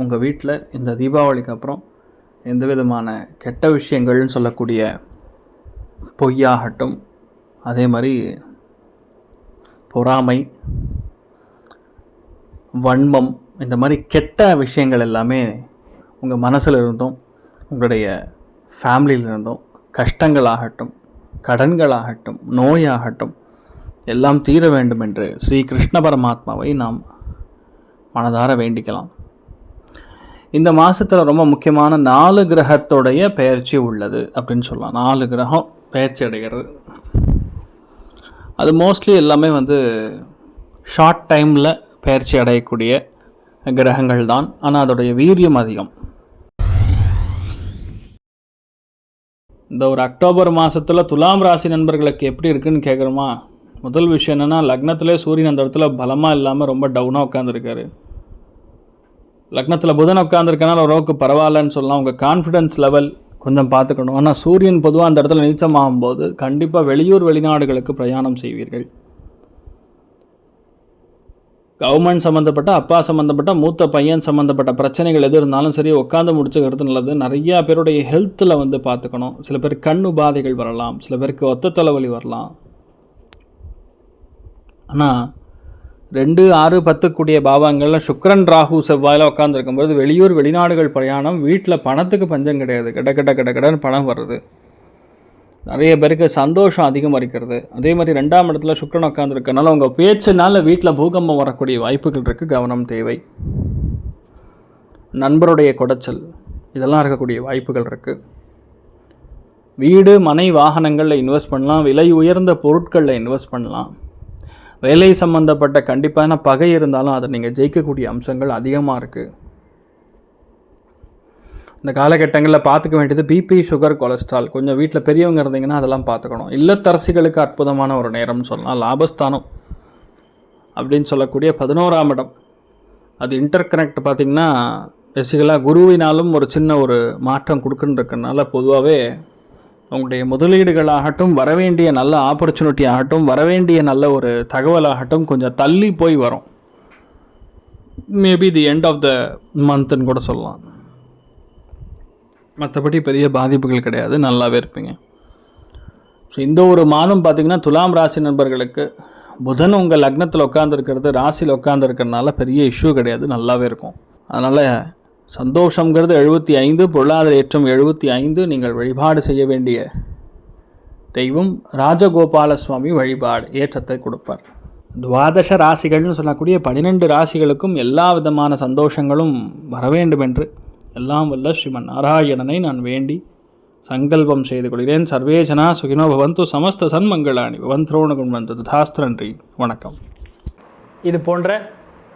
உங்கள் வீட்டில் இந்த தீபாவளிக்கு அப்புறம் எந்த விதமான கெட்ட விஷயங்கள்னு சொல்லக்கூடிய பொய்யாகட்டும் அதே மாதிரி பொறாமை வன்மம் இந்த மாதிரி கெட்ட விஷயங்கள் எல்லாமே உங்கள் மனசில் இருந்தும் உங்களுடைய ஃபேமிலியில் இருந்தும் கஷ்டங்களாகட்டும் கடன்களாகட்டும் நோயாகட்டும் எல்லாம் தீர வேண்டும் என்று ஸ்ரீ கிருஷ்ண பரமாத்மாவை நாம் மனதார வேண்டிக்கலாம். இந்த மாதத்தில் ரொம்ப முக்கியமான நாலு கிரகத்தோடைய பெயர்ச்சி உள்ளது அப்படின்னு சொல்லலாம். நாலு கிரகம் பெயர்ச்சி அடைகிறது. அது மோஸ்ட்லி எல்லாமே வந்து ஷார்ட் டைமில் பெயர்ச்சி அடையக்கூடிய கிரகங்கள் தான். ஆனால் அதோடைய வீரியம் அதிகம். இந்த ஒரு அக்டோபர் மாதத்தில் துலாம் ராசி நண்பர்களுக்கு எப்படி இருக்குன்னு கேட்குறோமா முதல் விஷயம் என்னென்னா லக்னத்திலே சூரியன் அந்த இடத்துல பலமாக இல்லாமல் ரொம்ப டவுனாக உட்காந்துருக்காரு லக்னத்தில் புதன் உட்காந்துருக்கனால ஓரளவுக்கு பரவாயில்லன்னு சொல்லலாம். உங்கள் கான்ஃபிடன்ஸ் லெவல் கொஞ்சம் பார்த்துக்கணும். ஆனால் சூரியன் பொதுவாக அந்த இடத்துல நீச்சமாகும் போது கண்டிப்பாக வெளியூர் வெளிநாடுகளுக்கு பிரயாணம் செய்வீர்கள். கவர்மெண்ட் சம்மந்தப்பட்ட அப்பா சம்மந்தப்பட்ட மூத்த பையன் சம்மந்தப்பட்ட பிரச்சனைகள் எது இருந்தாலும் சரி உட்காந்து முடிச்சுக்கிறது நல்லது. நிறையா பேருடைய ஹெல்த்தில் வந்து பார்த்துக்கணும். சில பேர் கண் உபாதைகள் வரலாம். சில பேருக்கு ஒத்த தலைவலி வரலாம். ஆனால் ரெண்டு ஆறு பத்துக்குடிய பாவங்களில் சுக்ரன் ராகு செவ்வாயில் உட்காந்துருக்கும்போது வெளியூர் வெளிநாடுகள் பிரயாணம் வீட்டில் பணத்துக்கு பஞ்சம் கிடையாது. கிட கிட கிட கிடன்னு பணம் வருது நிறைய பேருக்கு சந்தோஷம் அதிகமாக இருக்கிறது அதே மாதிரி ரெண்டாம் இடத்துல சுக்ரன் உட்காந்துருக்கனால உங்கள் பேச்சுனால வீட்டில் பூகம்பம் வரக்கூடிய வாய்ப்புகள் இருக்குது கவனம் தேவை. நண்பருடைய குடைச்சல் இதெல்லாம் இருக்கக்கூடிய வாய்ப்புகள் இருக்குது வீடு மனை வாகனங்களில் இன்வெஸ்ட் பண்ணலாம். விலை உயர்ந்த பொருட்களில் இன்வெஸ்ட் பண்ணலாம். வேலை சம்பந்தப்பட்ட கண்டிப்பான பகை இருந்தாலும் அதை நீங்கள் ஜெயிக்கக்கூடிய அம்சங்கள் அதிகமாக இருக்குது இந்த காலகட்டங்களில் பார்த்துக்க வேண்டியது பிபி சுகர் கொலஸ்ட்ரால் கொஞ்சம் வீட்டில் பெரியவங்க இருந்தீங்கன்னா அதெல்லாம் பார்த்துக்கணும். இல்லத்தரசிகளுக்கு அற்புதமான ஒரு நேரம்னு சொல்லலாம். லாபஸ்தானம் அப்படின்னு சொல்லக்கூடிய பதினோராம் இடம். அது இன்டர் கனெக்ட் பார்த்திங்கன்னா பேசிக்கலாக குருவினாலும் ஒரு சின்ன ஒரு மாற்றம் கொடுக்குன்னு இருக்கிறதுனால பொதுவாகவே உங்களுடைய முதலீடுகளாகட்டும் வரவேண்டிய நல்ல ஆப்பர்ச்சுனிட்டி ஆகட்டும் வரவேண்டிய நல்ல ஒரு தகவலாகட்டும் கொஞ்சம் தள்ளி போய் வரும். Maybe the end of the மந்த்னு கூட சொல்லலாம். மற்றபடி பெரிய பாதிப்புகள் கிடையாது. நல்லாவே இருப்பீங்க. ஸோ இந்த ஒரு மாதம் பார்த்திங்கன்னா துலாம் ராசி நண்பர்களுக்கு புதன் உங்கள் லக்னத்தில் உட்காந்துருக்கிறது ராசியில் உட்காந்துருக்கிறதுனால பெரிய இஷ்யூ கிடையாது. நல்லாவே இருக்கும். அதனால் சந்தோஷங்கிறது எழுபத்தி ஐந்து பொருளாதார ஏற்றம் எழுபத்தி ஐந்து நீங்கள் வழிபாடு செய்ய வேண்டிய தெய்வம் ராஜகோபால சுவாமி வழிபாடு ஏற்றத்தை கொடுப்பார். துவாதச ராசிகள்னு சொல்லக்கூடிய பன்னிரெண்டு ராசிகளுக்கும் எல்லா விதமான சந்தோஷங்களும் வர வேண்டும் என்று எல்லாம் வல்ல ஸ்ரீமன் நாராயணனை நான் வேண்டி சங்கல்பம் செய்து கொள்கிறேன். சர்வேஜனா சுகினோ பவந்து சமஸ்த சன்மங்களாணி பவந்த்ரோணகுண் வந்து ததாஸ்து நன்றி வணக்கம். இது போன்ற